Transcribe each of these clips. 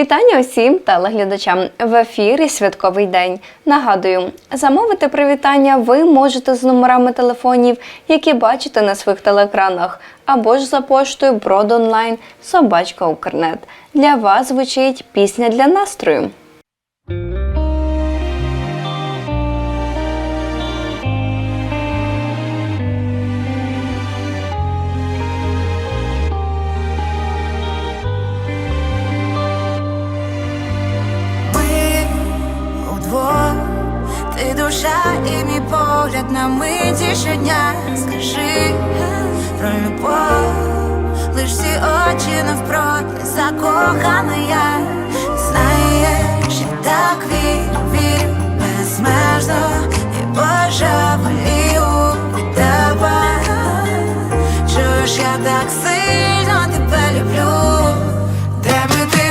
Вітання усім телеглядачам в ефірі Святковий день. Нагадую, замовити привітання ви можете з номерами телефонів, які бачите на своїх телеекранах, або ж за поштою Бродонлайн Собачка Укрнет. Для вас звучить пісня для настрою. Погляд на миті щодня. Скажи про любов, лиш всі очі навпроти закохана я. Знаєш, я так вірю, вірю безмежно і божеволію від тебе. Чуєш, я так сильно тебе люблю. Де би ти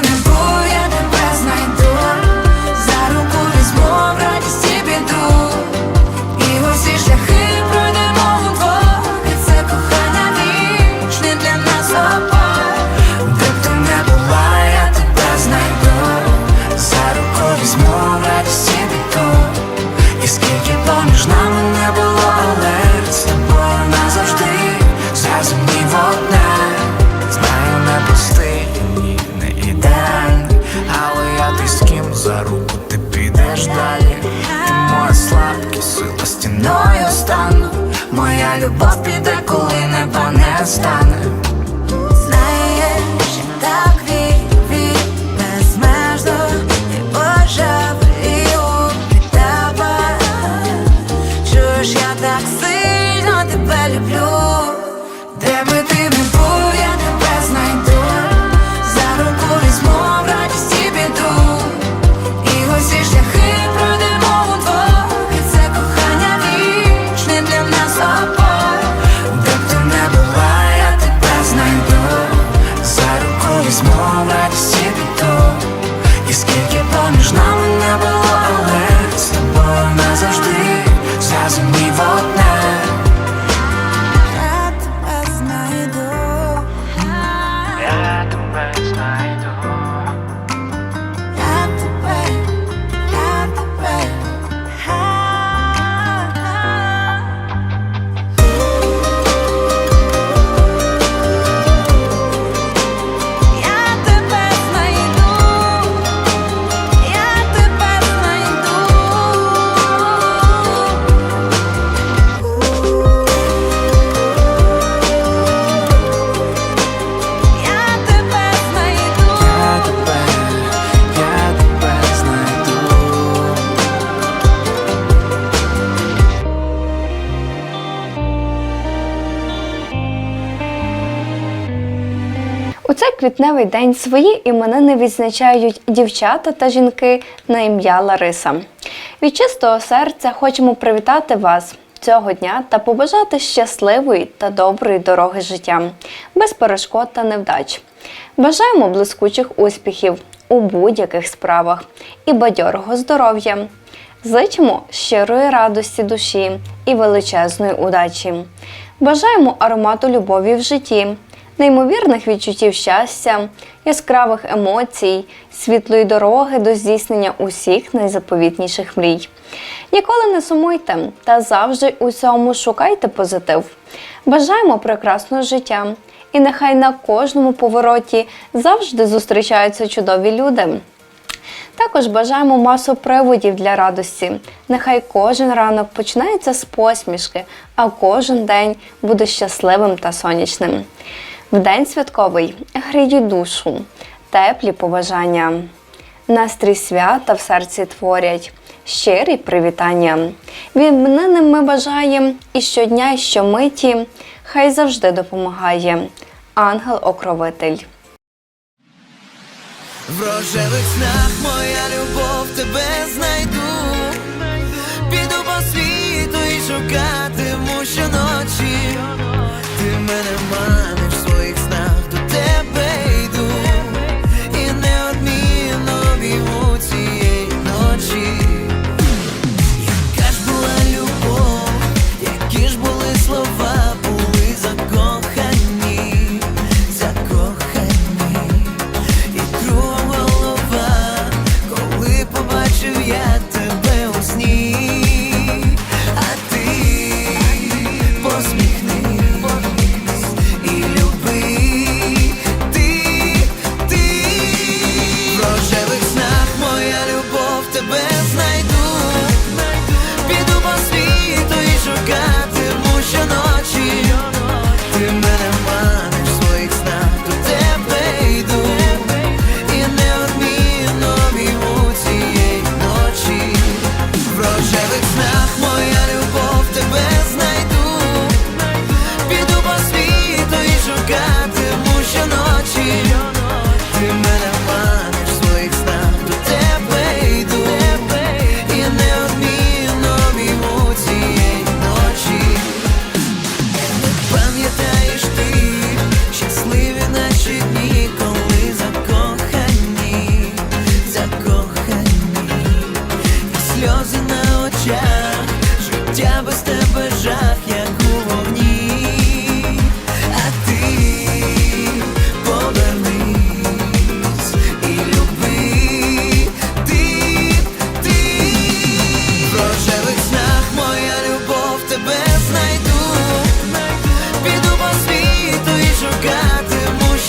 любов піде, коли неба не стане. Цей квітневий день свої іменини відзначають дівчата та жінки на ім'я Лариса. Від чистого серця хочемо привітати вас цього дня та побажати щасливої та доброї дороги життя, без перешкод та невдач. Бажаємо блискучих успіхів у будь-яких справах і бадьорого здоров'я. Зичимо щирої радості душі і величезної удачі. Бажаємо аромату любові в житті, неймовірних відчуттів щастя, яскравих емоцій, світлої дороги до здійснення усіх найзаповітніших мрій. Ніколи не сумуйте та завжди у цьому шукайте позитив. Бажаємо прекрасного життя, і нехай на кожному повороті завжди зустрічаються чудові люди. Також бажаємо масу приводів для радості. Нехай кожен ранок починається з посмішки, а кожен день буде щасливим та сонячним. В день святковий гріють душу, теплі побажання. Настрій свята в серці творять, щирі привітання. Іменинним ми бажаємо і щодня, і щомиті, хай завжди допомагає. Ангел-окровитель. В рожевих снах моя любов тебе знайду. Піду по світу і шукатиму щоночі. Ти мене маниш в своїх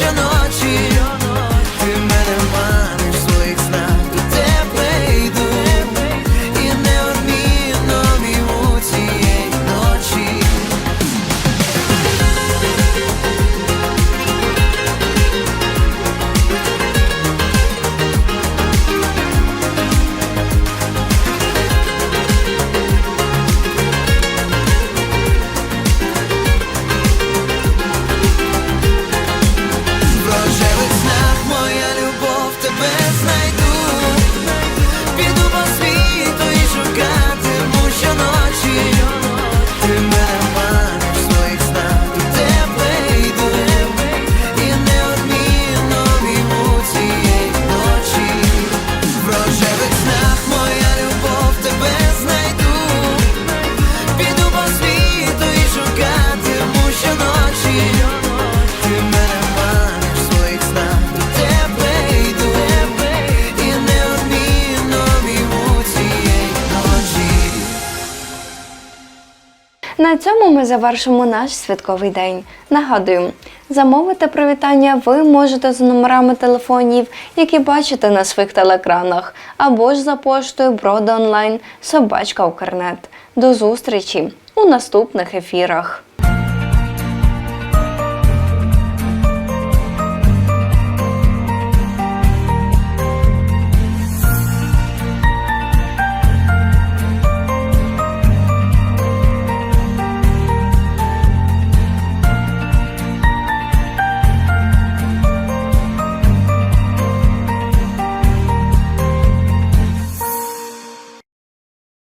yo no цьому ми завершимо наш святковий день. Нагадую, замовити привітання ви можете за номерами телефонів, які бачите на своїх телекранах, або ж за поштою Брода онлайн собачка Укрнет. До зустрічі у наступних ефірах.